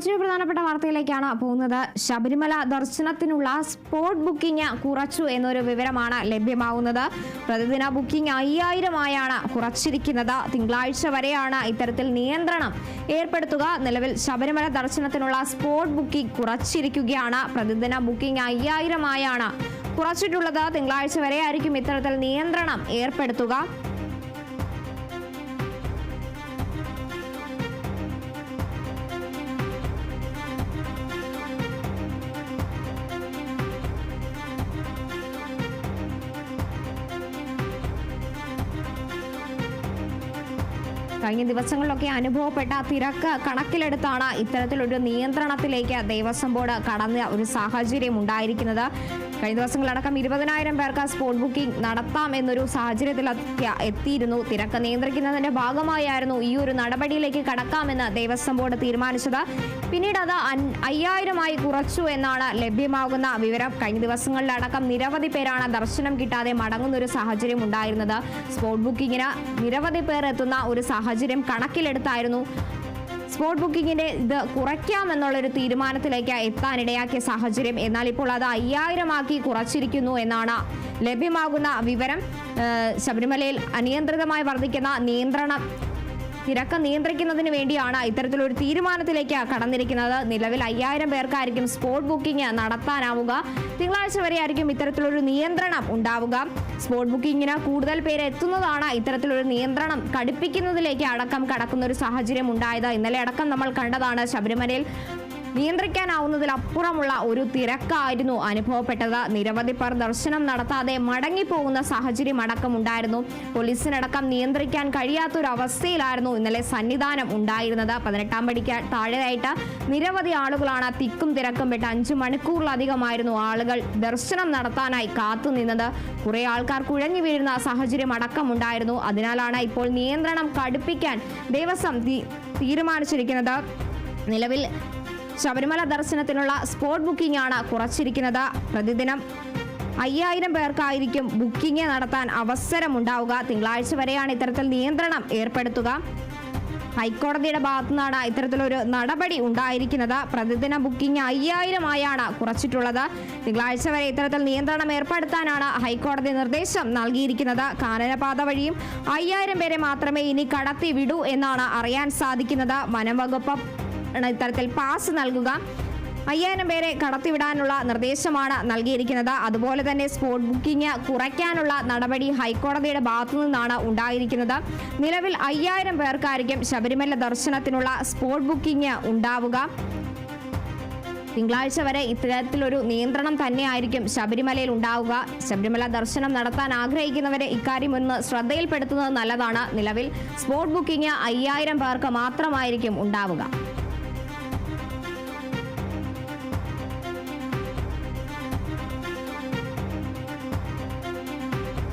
മറ്റൊരു പ്രധാനപ്പെട്ട വാർത്തയിലേക്കാണ് പോകുന്നത്. ശബരിമല ദർശനത്തിനുള്ള സ്പോട്ട് ബുക്കിംഗ് കുറച്ചു എന്നൊരു വിവരമാണ് ലഭ്യമാവുന്നത്. പ്രതിദിന ബുക്കിംഗ് അയ്യായിരമായാണ് കുറച്ചിരിക്കുന്നത്. തിങ്കളാഴ്ച വരെയാണ് ഇത്തരത്തിൽ നിയന്ത്രണം ഏർപ്പെടുത്തുക. നിലവിൽ ശബരിമല ദർശനത്തിനുള്ള സ്പോട്ട് ബുക്കിംഗ് കുറച്ചിരിക്കുകയാണ്. പ്രതിദിന ബുക്കിംഗ് അയ്യായിരമായാണ് കുറച്ചിട്ടുള്ളത്. തിങ്കളാഴ്ച വരെയായിരിക്കും ഇത്തരത്തിൽ നിയന്ത്രണം ഏർപ്പെടുത്തുക. കഴിഞ്ഞ ദിവസങ്ങളിലൊക്കെ അനുഭവപ്പെട്ട തിരക്ക് കണക്കിലെടുത്താണ് ഇത്തരത്തിലൊരു നിയന്ത്രണത്തിലേക്ക് ദേവസ്വം ബോർഡ് കടന്ന ഒരു സാഹചര്യം ഉണ്ടായിരിക്കുന്നത്. കഴിഞ്ഞ ദിവസങ്ങളടക്കം ഇരുപതിനായിരം പേർക്ക് സ്പോട്ട് ബുക്കിംഗ് നടത്താം എന്നൊരു സാഹചര്യത്തിൽ എത്തിയിരുന്നു. തിരക്ക് നിയന്ത്രിക്കുന്നതിന്റെ ഭാഗമായായിരുന്നു ഈ ഒരു നടപടിയിലേക്ക് കടക്കാമെന്ന് ദേവസ്വം ബോർഡ് തീരുമാനിച്ചത്. പിന്നീട് അത് അയ്യായിരമായി കുറച്ചു എന്നാണ് ലഭ്യമാകുന്ന വിവരം. കഴിഞ്ഞ ദിവസങ്ങളിലടക്കം നിരവധി പേരാണ് ദർശനം കിട്ടാതെ മടങ്ങുന്ന ഒരു സാഹചര്യം ഉണ്ടായിരുന്നത്. സ്പോട്ട് ബുക്കിങ്ങിന് നിരവധി പേർ എത്തുന്ന ഒരു സാഹചര്യം കണക്കിലെടുത്തായിരുന്നു. സ്പോട്ട് ബുക്കിങ്ങിന്റെ ഇത് കുറയ്ക്കാമെന്നുള്ളൊരു തീരുമാനത്തിലേക്ക് എത്താനിടയാക്കിയ സാഹചര്യം എന്നാൽ ഇപ്പോൾ അത് അയ്യായിരമാക്കി കുറച്ചിരിക്കുന്നു എന്നാണ് ലഭ്യമാകുന്ന വിവരം. ശബരിമലയിൽ അനിയന്ത്രിതമായി വർദ്ധിക്കുന്ന നിയന്ത്രണം തിരക്ക് നിയന്ത്രിക്കുന്നതിന് വേണ്ടിയാണ് ഇത്തരത്തിലൊരു തീരുമാനത്തിലേക്ക് കടന്നിരിക്കുന്നത്. നിലവിൽ അയ്യായിരം പേർക്കായിരിക്കും സ്പോട്ട് ബുക്കിംഗ് നടത്താനാവുക. തിങ്കളാഴ്ച വരെ ആയിരിക്കും ഇത്തരത്തിലൊരു നിയന്ത്രണം ഉണ്ടാവുക. സ്പോട്ട് ബുക്കിങ്ങിന് കൂടുതൽ പേര് എത്തുന്നതാണ് ഇത്തരത്തിലൊരു നിയന്ത്രണം കടുപ്പിക്കുന്നതിലേക്ക് അടക്കം കടക്കുന്ന ഒരു സാഹചര്യം ഉണ്ടായത്. ഇന്നലെ അടക്കം നമ്മൾ കണ്ടതാണ് ശബരിമലയിൽ നിയന്ത്രിക്കാനാവുന്നതിലപ്പുറമുള്ള ഒരു തിരക്കായിരുന്നു അനുഭവപ്പെട്ടത്. നിരവധി പേർ ദർശനം നടത്താതെ മടങ്ങിപ്പോകുന്ന സാഹചര്യം അടക്കം ഉണ്ടായിരുന്നു. പോലീസിനടക്കം നിയന്ത്രിക്കാൻ കഴിയാത്തൊരവസ്ഥയിലായിരുന്നു ഇന്നലെ സന്നിധാനം ഉണ്ടായിരുന്നത്. പതിനെട്ടാം പടിക്ക് താഴെയായിട്ട് നിരവധി ആളുകളാണ് തിക്കും തിരക്കും പെട്ട് അഞ്ചു മണിക്കൂറിലധികമായിരുന്നു ആളുകൾ ദർശനം നടത്താനായി കാത്തുനിന്നത് കുറെ ആൾക്കാർ കുഴഞ്ഞു വീഴുന്ന സാഹചര്യം അടക്കം ഉണ്ടായിരുന്നു. അതിനാലാണ് ഇപ്പോൾ നിയന്ത്രണം കടുപ്പിക്കാൻ ദേവസ്വം തീരുമാനിച്ചിരിക്കുന്നത്. നിലവിൽ ശബരിമല ദർശനത്തിനുള്ള സ്പോട്ട് ബുക്കിംഗ് ആണ് കുറച്ചിരിക്കുന്നത്. പ്രതിദിനം അയ്യായിരം പേർക്കായിരിക്കും ബുക്കിംഗ് നടത്താൻ അവസരമുണ്ടാവുക. തിങ്കളാഴ്ച വരെയാണ് ഇത്തരത്തിൽ നിയന്ത്രണം ഏർപ്പെടുത്തുക. ഹൈക്കോടതിയുടെ ഭാഗത്തു നിന്നാണ് ഇത്തരത്തിലൊരു നടപടി ഉണ്ടായിരിക്കുന്നത്. പ്രതിദിന ബുക്കിംഗ് അയ്യായിരമായാണ് കുറച്ചിട്ടുള്ളത്. തിങ്കളാഴ്ച വരെ ഇത്തരത്തിൽ നിയന്ത്രണം ഏർപ്പെടുത്താനാണ് ഹൈക്കോടതി നിർദ്ദേശം നൽകിയിരിക്കുന്നത്. കാനനപാത വഴിയും അയ്യായിരം പേരെ മാത്രമേ ഇനി കടത്തി വിടൂ എന്നാണ് അറിയാൻ സാധിക്കുന്നത്. വനംവകുപ്പ് ആണ് ഇത്തരത്തിൽ പാസ് നൽകുക. അയ്യായിരം പേരെ കടത്തിവിടാനുള്ള നിർദ്ദേശമാണ് നൽകിയിരിക്കുന്നത്. അതുപോലെ തന്നെ സ്പോട്ട് ബുക്കിംഗ് കുറയ്ക്കാനുള്ള നടപടി ഹൈക്കോടതിയുടെ ഭാഗത്തു നിന്നാണ് ഉണ്ടായിരിക്കുന്നത്. നിലവിൽ അയ്യായിരം പേർക്കായിരിക്കും ശബരിമല ദർശനത്തിനുള്ള സ്പോട്ട് ബുക്കിംഗ് ഉണ്ടാവുക. തിങ്കളാഴ്ച വരെ ഇത്തരത്തിലൊരു നിയന്ത്രണം തന്നെയായിരിക്കും ശബരിമലയിൽ ഉണ്ടാവുക. ശബരിമല ദർശനം നടത്താൻ ആഗ്രഹിക്കുന്നവരെ ഇക്കാര്യം ഒന്ന് ശ്രദ്ധയിൽപ്പെടുത്തുന്നത് നല്ലതാണ്. നിലവിൽ സ്പോട്ട് ബുക്കിംഗ് അയ്യായിരം പേർക്ക് മാത്രമായിരിക്കും ഉണ്ടാവുക.